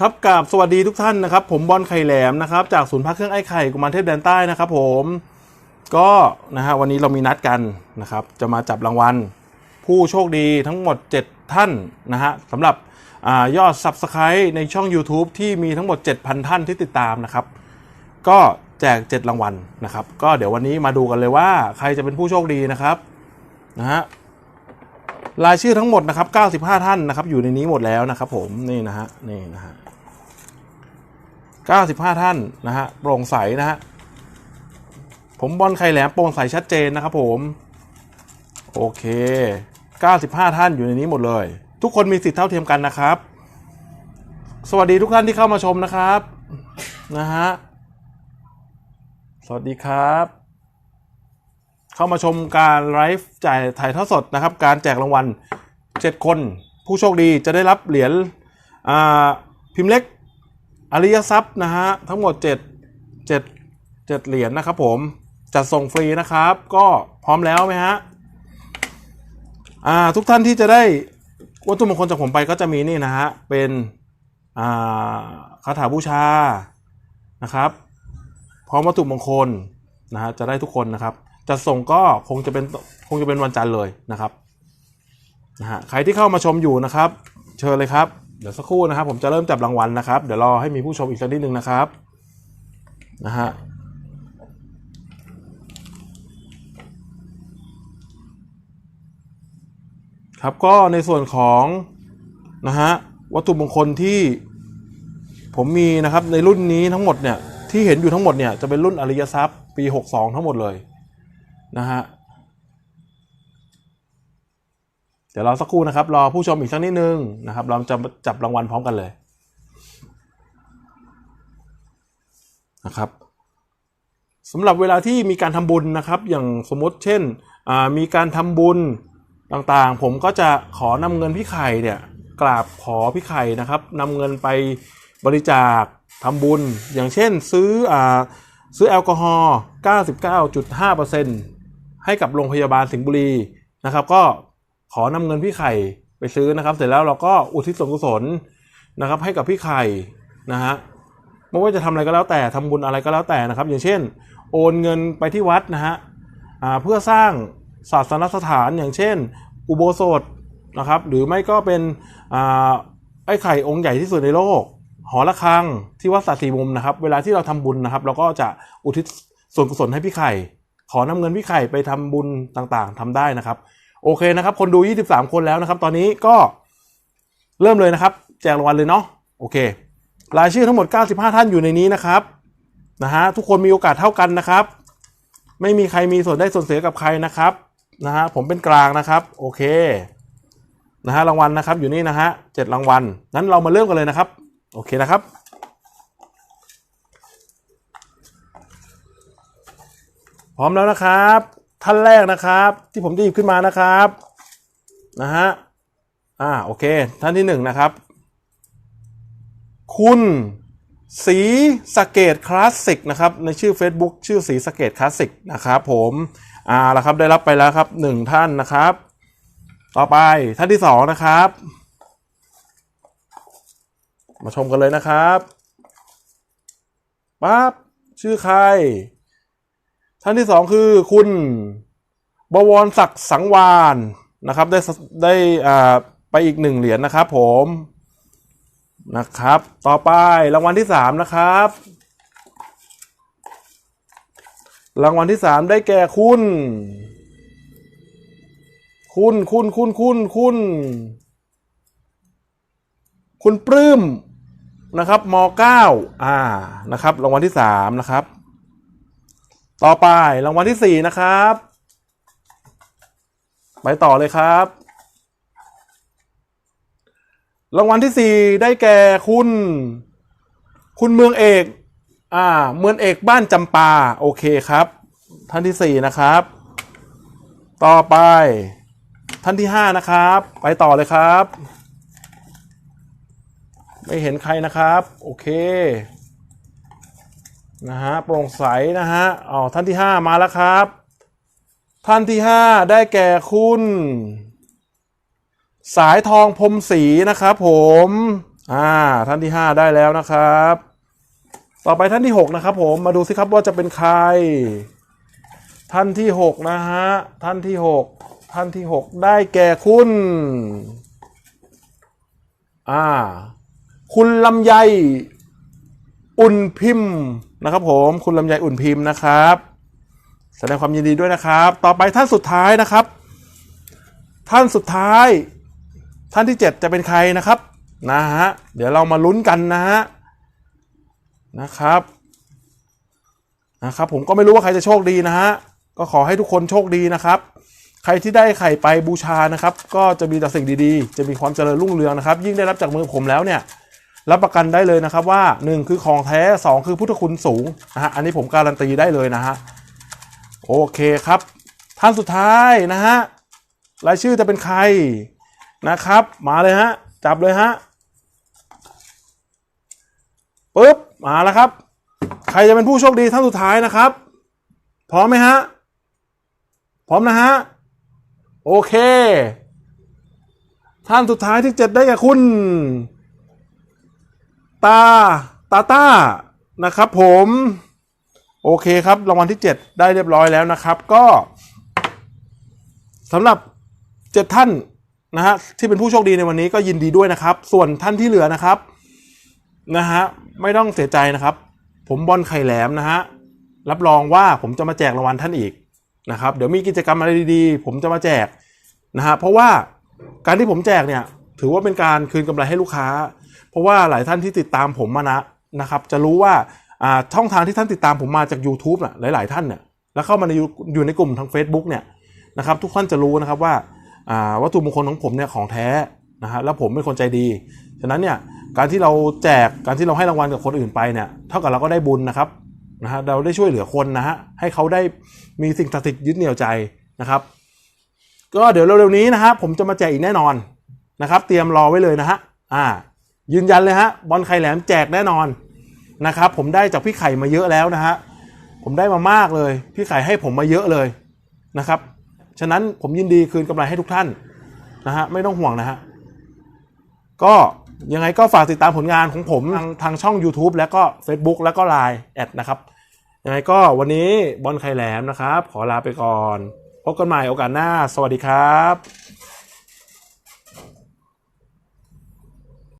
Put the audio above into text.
ครับกราบสวัสดีทุกท่านนะครับ ผมบอลไข่แหลมนะครับ จากศูนย์พักเครื่องไอ้ไข่กุมารเทพแดนใต้นะครับ ผมก็นะฮะวันนี้เรามีนัดกันนะครับ จะมาจับรางวัล ผู้โชคดีทั้งหมด 7 ท่านนะฮะสำหรับอยอด Subscribe ในช่อง YouTube ที่มีทั้งหมด 7,000 ท่านที่ติดตามนะครับ ก็แจก 7 รางวัลนะครับ ก็เดี๋ยววันนี้มาดูกันเลยว่าใครจะเป็นผู้โชคดีนะครับนะฮะ รายชื่อทั้งหมดนะครับ 95 ท่านนะครับ อยู่ในนี้หมดแล้วนะครับ ผมนี่นะฮะนี่นะฮะ95 ท่านนะฮะโปร่งใสนะฮะผมบอลไข่แหลมโปร่งใสชัดเจนนะครับ ผมโอเค 95 ท่านอยู่ในนี้หมดเลย ทุกคนมีสิทธิ์เท่าเทียมกันนะครับ สวัสดีทุกท่านที่เข้ามาชมนะครับนะฮะสวัสดีครับ เข้ามาชมการไลฟ์จ่ายถ่ายทอดสดนะครับ การแจกรางวัล 7 คน ผู้โชคดีจะได้รับเหรียญพิมพ์เล็กอริยทรัพย์นะฮะ ทั้งหมด 7 7 7 เหรียญนะครับผมจัดส่งฟรีนะครับ ก็พร้อมแล้วไหมฮะทุกท่านที่จะได้วัตถุมงคลจากผมไปก็จะมีนี่นะฮะ เป็นคาถาบูชานะครับ พร้อมวัตถุมงคลนะฮะจะได้ทุกคนนะครับ จะส่งก็คงจะเป็นคงจะเป็นวันจันทร์เลยนะครับนะฮะใครที่เข้ามาชมอยู่นะครับ เชิญเลยครับเดี๋ยวสักครู่นะครับ ผมจะเริ่มจับรางวัลนะครับ เดี๋ยวรอให้มีผู้ชมอีกสักนิดนึงนะครับนะฮะครับก็ในส่วนของนะฮะวัตถุมงคลที่ผมมีนะครับในรุ่นนี้ทั้งหมดเนี่ยที่เห็นอยู่ทั้งหมดเนี่ยจะเป็นรุ่นอริยทรัพย์ปี 62 ทั้งหมดเลย นะฮะเดี๋ยวรอสักครู่นะครับ รอผู้ชมอีกสักนิดนึงนะครับ เราจะจับรางวัลพร้อมกันเลยนะครับสำหรับเวลาที่มีการทำบุญนะครับ อย่างสมมติเช่นมีการทำบุญต่างๆ ผมก็จะขอนำเงินพี่ไข่เนี่ยกราบขอพี่ไข่นะครับนำเงินไปบริจาคทำบุญ อย่างเช่นซื้ออซื้อแอลกอฮอล์ 99.5% ให้กับโรงพยาบาลสิงห์บุรีนะครับ ก็ขอนำเงินพี่ไข่ไปซื้อนะครับ เสร็จแล้วเราก็อุทิศส่วนกุศลนะครับ ให้กับพี่ไข่นะฮะไม่ว่าจะทำอะไรก็แล้วแต่ทำบุญอะไรก็แล้วแต่นะครับ อย่างเช่น โอนเงินไปที่วัดนะฮะเพื่อสร้างศาสนสถานอย่างเช่น อุโบสถนะครับ หรือไม่ก็เป็นไอ้ไข่องค์ใหญ่ที่สุดในโลก หอระฆังที่วัดสาสีมุมนะครับ เวลาที่เราทำบุญนะครับ เราก็จะอุทิศส่วนกุศลให้พี่ไข่ ขอนำเงินพี่ไข่ไปทำบุญต่างๆทำได้นะครับ โอเคนะครับ คนดู 23 คนแล้วนะครับ ตอนนี้ก็เริ่มเลยนะครับ แจกรางวัลเลยเนาะโอเค รายชื่อทั้งหมด 95 ท่านอยู่ในนี้นะครับนะฮะทุกคนมีโอกาสเท่ากันนะครับ ไม่มีใครมีส่วนได้ส่วนเสียกับใครนะครับนะฮะผมเป็นกลางนะครับ โอเคนะฮะรางวัลนะครับอยู่นี่นะฮะเจ็ดรางวัลนั้นเรามาเริ่มกันเลยนะครับ โอเคนะครับ พร้อมแล้วนะครับ ท่านแรกนะครับ ที่ผมจะหยิบขึ้นมานะครับนะฮะอ่าโอเค ท่านที่หนึ่งนะครับ คุณสีสเกตคลาสสิกนะครับในชื่อ Facebook ชื่อสีสเกตคลาสสิกนะครับผมอ่าล้วครับได้รับไปแล้วครับหนึ่งท่านนะครับ ต่อไปท่านที่สองนะครับ มาชมกันเลยนะครับปั๊บชื่อใคร ท่านที่สองคือคุณบวรศักดิ์สังวานนะครับ ได้ได้อ่าไปอีกหนึ่งเหรียญนะครับผมนะครับ ต่อไปรางวัลที่สามนะครับ รางวัลที่สามได้แก่คุณ คุณคุณคุณคุณคุณคุณปลื้มนะครับมเก้าอ่านะครับรางวัลที่สามนะครับ ต่อไปรางวัลที่สี่นะครับ ไปต่อเลยครับ รางวัลที่สี่ได้แก่คุณ คุณเมืองเอก อ่า เมืองเอกบ้านจำปา โอเคครับ ท่านที่สี่นะครับ ต่อไป ท่านที่ห้านะครับ ไปต่อเลยครับ ไม่เห็นใครนะครับ โอเค นะฮะโปร่งใสนะฮะอ๋อท่านที่ห้ามาแล้วครับ ท่านที่ห้าได้แก่คุณ สายทองพรมศรีนะครับผมอ่าท่านที่ห้าได้แล้วนะครับ ต่อไปท่านที่หกนะครับผมมาดูสิครับว่าจะเป็นใคร ท่านที่หกนะฮะ ท่านที่หกท่านที่หกได้แก่คุณอ่าคุณลำไย อุ่นพิมพ์นะครับ ผมคุณลำไยอุ่นพิมพ์นะครับ แสดงความยินดีด้วยนะครับ ต่อไปท่านสุดท้ายนะครับ ท่านสุดท้าย ท่านที่ 7 จะเป็นใครนะครับนะฮะเดี๋ยวเรามาลุ้นกันนะฮะนะครับนะครับ ผมก็ไม่รู้ว่าใครจะโชคดีนะฮะก็ขอให้ทุกคนโชคดีนะครับ ใครที่ได้ไข่ไปบูชานะครับ ก็จะมีแต่สิ่งดีๆ จะมีความเจริญรุ่งเรืองนะครับ ยิ่งได้รับจากมือผมแล้วเนี่ย รับประกันได้เลยนะครับว่า 1 คือของแท้ 2 คือพุทธคุณสูงนะฮะอันนี้ผมการันตีได้เลยนะฮะโอเคครับ ท่านสุดท้ายนะฮะรายชื่อจะเป็นใครนะครับ มาเลยฮะจับเลยฮะปึ๊บมาแล้วครับ ใครจะเป็นผู้โชคดีท่านสุดท้ายนะครับ พร้อมไหมฮะพร้อมนะฮะโอเค ท่านสุดท้ายที่เจ็ดได้แก่คุณ ตาตาต้านะครับผมโอเคครับรางวัลที่ 7 ได้เรียบร้อยแล้วนะครับ ก็สำหรับ 7 ท่านนะฮะที่เป็นผู้โชคดีในวันนี้ก็ยินดีด้วยนะครับ ส่วนท่านที่เหลือนะครับนะฮะไม่ต้องเสียใจนะครับ ผมบอลไข่แหลมนะฮะรับรองว่าผมจะมาแจกรางวัลท่านอีกนะครับ เดี๋ยวมีกิจกรรมอะไรดีๆ ผมจะมาแจกนะฮะเพราะว่าการที่ผมแจกเนี่ยถือว่าเป็นการคืนกำไรให้ลูกค้า เพราะว่าหลายท่านที่ติดตามผมมานะนะครับ จะรู้ว่าอ่าช่องทางที่ท่านติดตามผมมาจาก YouTube น่ะหลาย ๆ ท่านเนี่ยแล้วเข้ามาในอยู่ในกลุ่มทาง Facebook เนี่ยนะครับทุกท่านจะรู้นะครับว่าอ่าวัตถุมงคลของผมเนี่ยของแท้นะฮะแล้วผมเป็นคนใจดี ฉะนั้นเนี่ยการที่เราแจกการที่เราให้รางวัลกับคนอื่นไปเนี่ยเท่ากับเราก็ได้บุญนะครับนะฮะเราได้ช่วยเหลือคนนะฮะให้เขาได้มีสิ่งศักดิ์สิทธิ์ยึดเหนี่ยวใจนะครับ ก็เดี๋ยวเร็วๆนี้นะฮะผมจะมาแจกอีกแน่นอนนะครับ เตรียมรอไว้เลยนะฮะอ่า ยืนยันเลยฮะบอลไข่แหลมแจกแน่นอนนะครับ ผมได้จากพี่ไข่มาเยอะแล้วนะฮะผมได้มามากเลย พี่ไข่ให้ผมมาเยอะเลยนะครับ ฉะนั้นผมยินดีคืนกำไรให้ทุกท่านนะฮะไม่ต้องห่วงนะฮะก็ยังไงก็ฝากติดตามผลงานของผมทางทางช่อง YouTube แล้วก็ Facebook แล้วก็ Line แอดนะครับยังไงก็วันนี้บอลไข่แหลมนะครับ ขอลาไปก่อน พบกันใหม่โอกาสหน้า สวัสดีครับ